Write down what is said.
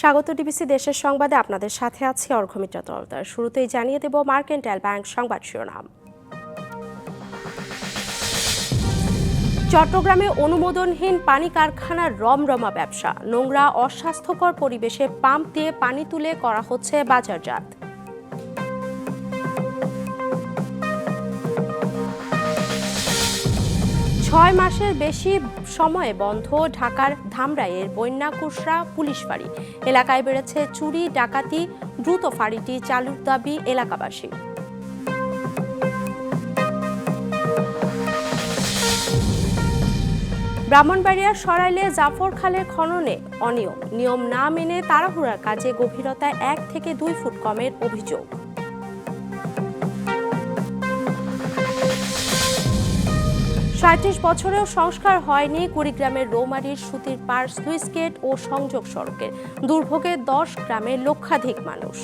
স্বাগত ডিবিসি দেশের সংবাদে আপনাদের সাথে আছি অর্ঘমিত্রা তলদার শুরুতেই জানিয়ে দেব মার্কেন্টাইল ব্যাংক সংবাদ শিরোনাম। চট্টগ্রামে অনুমোদনহীন পানি কারখানার রমরমা ব্যবসা। নোংরা, অস্বাস্থ্যকর পরিবেশে পাম্প দিয়ে পানি তুলে করা হচ্ছে বাজারজাত। ছয় মাসের বেশি সময়ে বন্ধ ঢাকার ধামরাইয়ের বন্যাকুশরা পুলিশ ফাঁড়ি। এলাকায় বেড়েছে চুরি, ডাকাতি, দ্রুত ফাঁড়িটি চালুর দাবি এলাকাবাসী ব্রাহ্মণবাড়িয়ার সরাইলে জাফর খালের খননে অনিয়ম। নিয়ম না মেনে তাড়াহুড়ার কাজে গভীরতায় এক থেকে দুই ফুট কমের অভিযোগ। সাঁত্রিশ বছরেও সংস্কার হয়নি কুড়িগ্রামের রোমারির সুতির পার স্লুইস গেট ও সংযোগ সড়কের। দুর্ভোগে দশ গ্রামের লক্ষাধিক মানুষ।